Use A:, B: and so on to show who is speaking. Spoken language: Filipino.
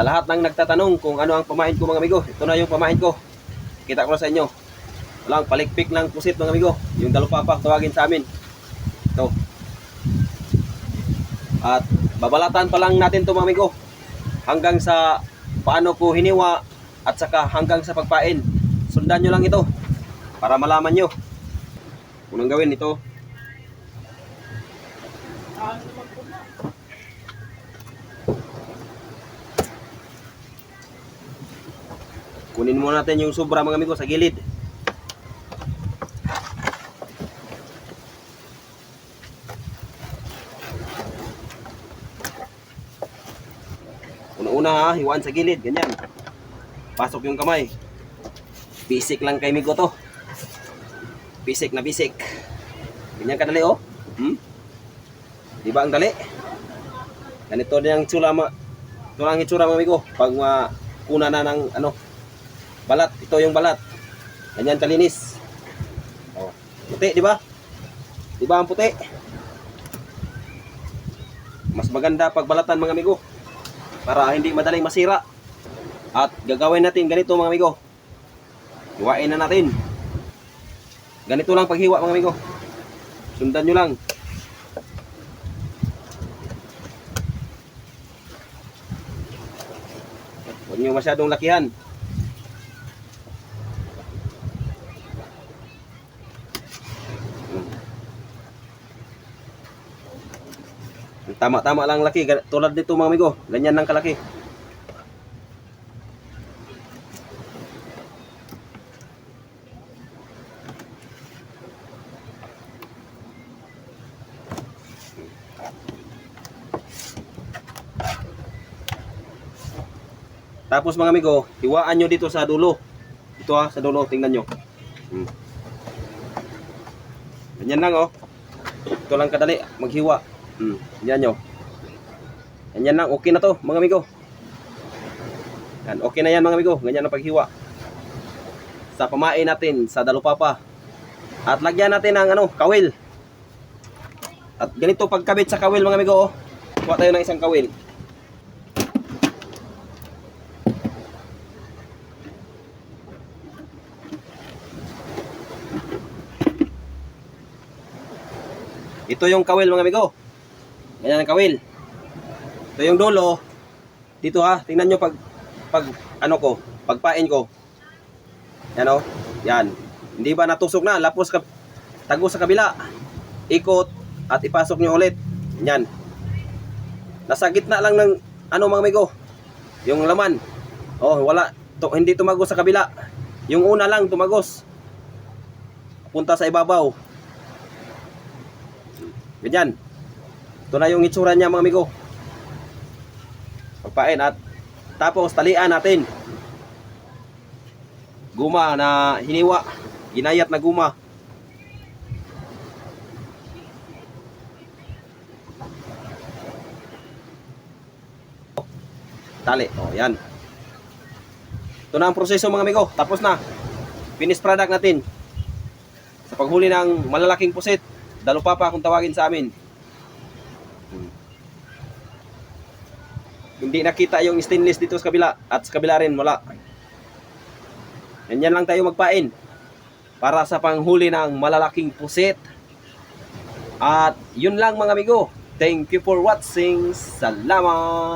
A: Sa lahat ng nagtatanong kung ano ang pamain ko mga amigo, ito na yung pamain ko. Kita ko na sa inyo. Walang palikpik ng pusit mga amigo. Yung dalupapak tawagin sa amin. Ito. At babalatan pa lang natin to mga amigo. Hanggang sa paano ko hiniwa at saka hanggang sa pagpain. Sundan nyo lang ito para malaman nyo. Unang gawin ito. Kunin muna natin yung sobra mga amigo sa gilid. Una-una ha, hiwaan sa gilid, ganyan. Pasok yung kamay. Bisik lang kay Migo to. Bisik na bisik. Ganyan kadali oh. Hmm? Di ang dali? Ganito din ang tsura ma ito ang itsura mga amigo. Pag ma kuna na ng ano balat, ito yung balat. Ganyan kalinis. Oh, puti, di ba? Di ba ang puti? Mas maganda pag balatan mga amigo para hindi madaling masira. At gagawin natin ganito mga amigo. Hiwain na natin. Ganito lang paghiwa mga amigo. Sundan nyo lang. Huwag nyo masyadong lakihan. Tama-tama lang laki. Tulad dito mga amigo. Ganyan lang kalaki. Tapos mga amigo, hiwaan nyo dito sa dulo. Ito ha, sa dulo, tingnan nyo. Hmm. Ganyan lang oh. Ito lang kadali, maghiwa. Hmm, yan nyo. Ganyan lang, okay na to mga amigo. Yan, okay na yan mga amigo, ganyan ang paghiwa. Sa pamain natin, sa dalupapa. At lagyan natin ng ano, kawil. At ganito pagkabit sa kawil mga amigo oh. Kuha tayo ng isang kawil. Ito yung kawil mga amigo. Ganyan ang kawil. Ito yung dulo. Dito ha, tingnan nyo pag, pag ano ko, pagpain ko. Yan o, yan. Hindi ba natusok na, lapos ka, tago sa kabila. Ikot at ipasok nyo ulit. Yan. Nasa gitna lang ng ano mga amigo, yung laman. Oh, wala, to, hindi tumagos sa kabila. Yung una lang tumagos. Punta sa ibabaw. Ganyan. Ito na yung itsura niya mga amigo. Pagpain at tapos talian natin. Guma na hiniwa. Ginayat na guma. Tali. O, yan. Ito na ang proseso mga amigo. Tapos na. Finished product natin. Sa paghuli ng malalaking pusit. Dalupapa kung tawagin sa amin. Hindi nakita yung stainless dito sa kabila at sa kabila rin wala. Ganyan lang tayo magpain para sa panghuli ng malalaking pusit. At yun lang mga amigo. Thank you for watching. Salamat!